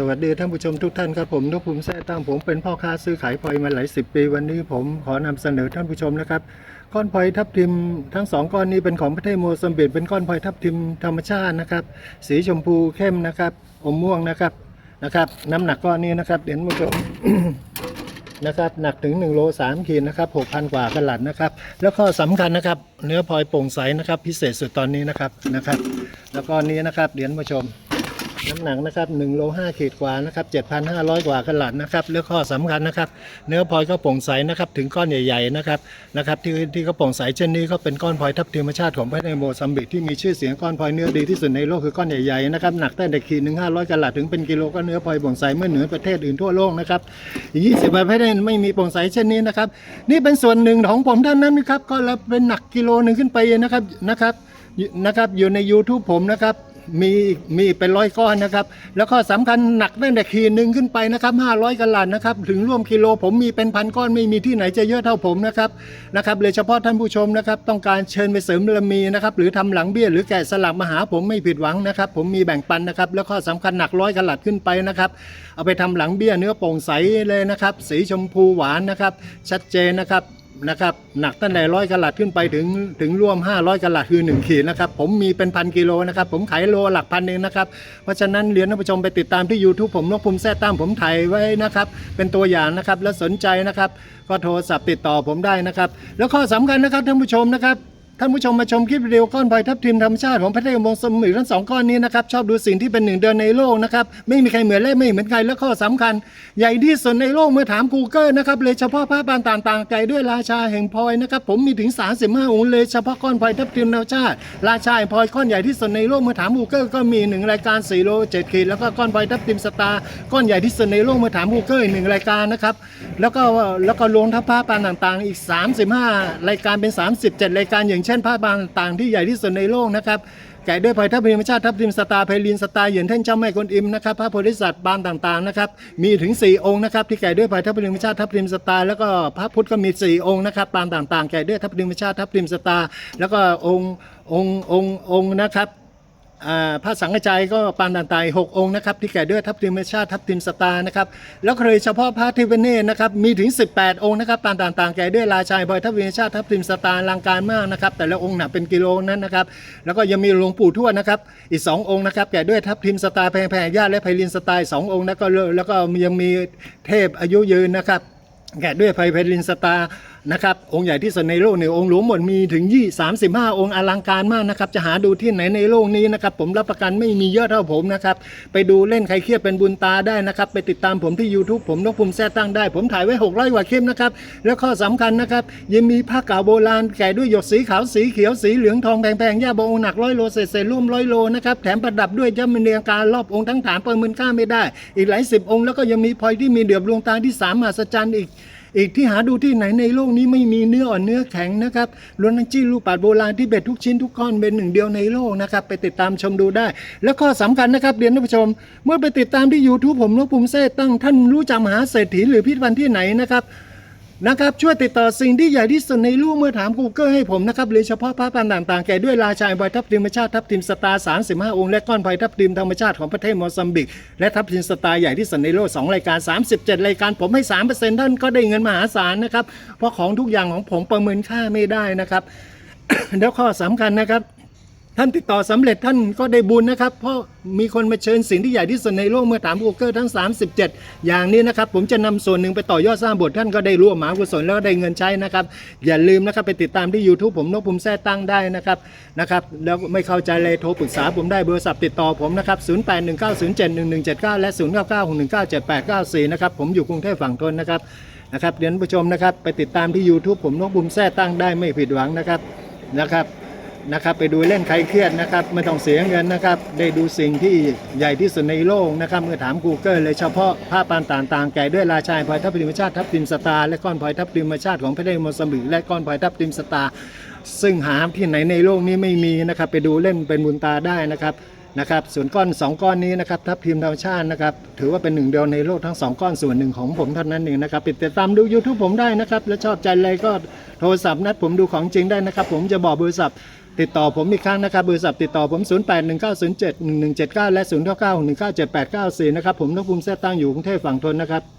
สวัสดีท่านผู้ชมทุกท่านครับผมนกภูมิแท้ตั้งผมเป็นพ่อค้าซื้อขายพลอยมาหลายสิบปีวันนี้ผมขอนำเสนอท่านผู้ชมนะครับ ก้อนพลอยทับทิมทั้งสองก้อนนี้เป็นของประเทศโมซัมบิกเป็นก้อนพลอยทับทิมธรรมชาตินะครับ สีชมพูเข้มนะครับอมม่วงนะครับนะครับ น้ำหนักก้อนนี้นะครับเดี๋ยวท่นผู้ชมนะครับหนักถึง1โล3ขีดนะครับ6,000 กว่ากลัดนะครับ แล้วก็สำคัญนะครับ เนื้อพลอยโปร่งใสนะครับ พิเศษสุดตอนนี้นะครับนะครับ แล้วก็นี้นะครับเดี๋ยวท่านผู้ชม น้ำหนักนะครับ1โล5ขีดกว่านะครับ7,500 กว่ากลัดนะครับแล้วข้อสำคัญนะครับ เนื้อพลอยก็โปร่งใสนะครับถึงก้อนใหญ่ๆนะครับนะครับที่ที่เขาโปร่งใสเช่นนี้ก็เป็นก้อนพลอยทับธรรมชาติของประเทศโมซัมบิกที่มีชื่อเสียงก้อนพลอยเนื้อดีที่สุดในโลกคือก้อนใหญ่ๆนะครับหนักแต่เด็กขีดหนึ่งห้าร้อยกลัดถึงเป็นกิโลก็เนื้อพลอยโปร่งใสเมื่อเหนือประเทศอื่นทั่วโลกนะครับอีก20ประเทศไม่มีโปร่งใสเช่นนี้นะครับนี่เป็นส่วนหนึ่งของผมท่านนั้นนะครับก็แล้วเป็นหนักกิโลหนึ่งขึ้นไปนะครับนะครับนะครับอยู่ใน YouTube ผมนะครับ มีมีเป็นร้อยก้อนนะครับ แล้วก็สำคัญหนักตั้งแต่ขีดหนึ่งขึ้นไปนะครับ500กะลัดนะครับถึงร่วมกิโลผมมีเป็นพันก้อนไม่มีที่ไหนจะเยอะเท่าผมนะครับนะครับเลยเฉพาะท่านผู้ชมนะครับต้องการเชิญไปเสริมบารมีนะครับหรือทำหลังเบี้ยหรือแกะสลักมาหาผมไม่ผิดหวังนะครับผมมีแบ่งปันนะครับแล้วก็สำคัญหนักร้อยกะลัดขึ้นไปนะครับเอาไปทำหลังเบี้ยเนื้อโปร่งใสเลยนะครับสีชมพูหวานนะครับชัดเจนนะครับ นะครับหนักตั้งแต่ร้อยกะลัดขึ้นไปถึงถึงร่วม 500กะลัดคือ 1 ขีดนะครับผมมีเป็นพันกิโลนะครับผมขายโลหลักพันเองนะครับเพราะฉะนั้นเรียนท่านผู้ชมไปติดตามที่ YouTube ผมนกภูมิแท้ตั้งผมถ่ายไว้นะครับเป็นตัวอย่างนะครับแล้วสนใจนะครับก็โทรศัพท์ติดต่อผมได้นะครับ แล้วข้อสำคัญนะครับท่านผู้ชมนะครับ ท่านผู้ชมมาชมคลิปวิดีโอก้อนพลอยทับทิมธรรมชาติของพระเทพมงสมุทรทั้งสองก้อนนี้นะครับชอบดูสิ่งที่เป็นหนึ่งเดียวในโลกนะครับไม่มีใครเหมือนและไม่เหมือนใครและข้อสำคัญ ใหญ่ที่สุดในโลกเมื่อถาม Google นะครับเลยเฉพาะพระปางต่างๆไก่ด้วยราชาแห่งพลอยนะครับผมมีถึง 35 องค์เลยเฉพาะก้อนพลอยทับทิมธรรมชาติ ราชาแห่งพลอยก้อนใหญ่ที่สุดในโลกเมื่อถาม Google ก็มีหนึ่งรายการ4โล7ขีดแล้วก็ก้อนพลอยทับทิมสตาร์ก้อนใหญ่ที่สุดในโลกเมื่อถาม Google อีกหนึ่งรายการนะครับแล้วก็แล้วก็รวมทั้งพระปางต่างๆ อีก 35 รายการเป็น 37 รายการอย่างเช่นพระบางต่างที่ใหญ่ที่สุดในโลกนะครับไก่ด้วยพลอยทับทิมธรรมชาติทับทิมสตาร์ไพลินสตาร์เหยียนเท่นเจ้าแม่กวนอิมนะครับพระโพธิสัตว์บางต่างๆนะครับมีถึง 4 องค์นะครับที่ไก่ด้วยพลอยทับทิมธรรมชาติทับทิมสตาร์แล้วก็พระพุทธก็มี 4 องค์นะครับปางต่างๆไก่ด้วยทับทิมธรรมชาติทับทิมสตาร์แล้วก็องค์องค์องค์องค์นะครับ พระสังฆจายก็ปานต่างๆหกองค์นะครับที่แก่ด้วยทัพทิมชาติทัพทิมสตาร์นะครับแล้วเคยเฉพาะพระทิวเนศนะครับมีถึง 18 องค์นะครับปานต่างๆแก่ด้วยราชายบอยทัพทิมชาติทัพทิมสตาร์ลังการมากนะครับแต่ละองค์หนักเป็นกิโลนั้นนะครับแล้วก็ยังมีหลวงปู่ทวดนะครับอีก 2 องค์นะครับแก่ด้วยทัพทิมสตาร์แพงแพงญาติและไพลินสตาร์สององค์แล้วก็แล้วก็ยังมีเทพอายุยืนนะครับแกะด้วยไพลินสตาร์นะครับองค์ใหญ่ที่สุดในโลกเนี่ยองค์หลวงหมดมีถึงยี่สามสิบห้าองค์อลังการมากนะครับจะหาดูที่ไหนในโลกนี้นะครับผมรับประกันไม่มีเยอะเท่าผมนะครับไปดูเล่นใครเครียดเป็นบุญตาได้นะครับไปติดตามผมที่ YouTube ผมนกภูมิแท้ตั้งได้ ผมถ่ายไว้600กว่าคลิปนะครับแล้วข้อสำคัญนะครับยังมีผ้าเก่าโบราณแกะด้วยหยกสีขาวสีเขียวสีเหลืองทองแพงๆย่าบองหนักร้อยโลเศษๆร่วมร้อยโลนะครับแถมประดับด้วยจ้ามันเรียงการรอบองค์ทั้งฐานประเมินค่าไม่ได้ อีกหลายสิบองค์แล้วก็ยังมีพลอยที่มีเดือบดวงตาที่สามมหัศจรรย์อีก อีกที่หาดูที่ไหนในโลกนี้ไม่มีเนื้ออ่อนเนื้อแข็งนะครับล้วนทั้งจี้ลูกปัดโบราณที่เบ็ดทุกชิ้นทุกก้อนเป็นหนึ่งเดียวในโลกนะครับไปติดตามชมดูได้ แล้วข้อสำคัญนะครับเรียนท่านผู้ชม เมื่อไปติดตามที่ YouTube ผมนกภูมิเซตั้งท่านรู้จักมหาเศรษฐีหรือพิพิธภัณฑ์ที่ไหนนะครับ นะครับช่วยติดต่อสิ่งที่ใหญ่ที่สุดในโลกเมื่อถาม Google ให้ผมนะครับหรือเฉพาะพระปางต่างๆ แก่ด้วยราชาบทับทิมธรรมชาติทับทิมสตาร์35 องค์และก้อนพลอยทับทิมธรรมชาติของประเทศโมซัมบิก และทับทิมสตาร์ใหญ่ที่สุดในโลก2รายการ 37 รายการผมให้ 3%ท่านก็ได้เงินมหาศาลนะครับเพราะของทุกอย่างของผมประเมินค่าไม่ได้นะครับแล้วข้อสำคัญนะครับ ท่านติดต่อสำเร็จท่านก็ได้บุญนะครับ เพราะมีคนมาเชิญสิ่งที่ใหญ่ที่สุดในโลกเมื่อถาม Google ทั้ง 37 อย่างนี้นะครับ ผมจะนำส่วนหนึ่งไปต่อยอดสร้างบทท่านก็ได้ร่วมหมากุศลแล้วก็ได้เงินใช้นะครับ อย่าลืมนะครับไปติดตามที่ YouTube ผมนกภูมิแท้ตั้งได้นะครับนะครับแล้วไม่เข้าใจเลยโทรปรึกษาผมได้เบอร์ศัพท์ติดต่อผมนะครับ0819071179 และ 0996197894 นะครับผมอยู่กรุงเทพฝั่งทนนะครับนะครับเดี๋ยวท่านผู้ชมนะครับไปติดตามที่ YouTube ผมนกภูมิแท้ตั้งได้ไม่ผิดหวังนะครับนะครับ นะครับ ไปดูเล่นใครเครียดนะครับไม่ต้องเสียเงินนะครับ ได้ดูสิ่งที่ใหญ่ที่สุดในโลกนะครับเมื่อถาม Google เลยเฉพาะภาพปานต่างๆ แก่ด้วยราชายพลอยทับทิมชาติทับทิมสตาร์และก้อนพลอยทับทิมชาติของพระเดชมสมบิและก้อนพลอยทับทิมสตาร์ซึ่งหาที่ไหนในโลกนี้ไม่มีนะครับ ไปดูเล่นเป็นบุญตาได้นะครับ นะครับส่วนก้อน 2 ก้อนนี้นะครับทับพิมธรรมชาตินะครับถือว่าเป็นหนึ่งเดียวในโลกทั้ง 2 ก้อนส่วนหนึ่งของผมเท่านั้นเองนะครับติดตามดู YouTube ผมได้นะครับ และชอบใจอะไรก็โทรศัพท์นัดผมดูของจริงได้นะครับ ผมจะบอกบริษัทติดต่อผมอีกครั้งนะครับบริษัทติดต่อผม 0819071179 และ 0991978894 นะครับผมนกภูมิแท้ตั้งอยู่กรุงเทพฝั่งทนนะครับ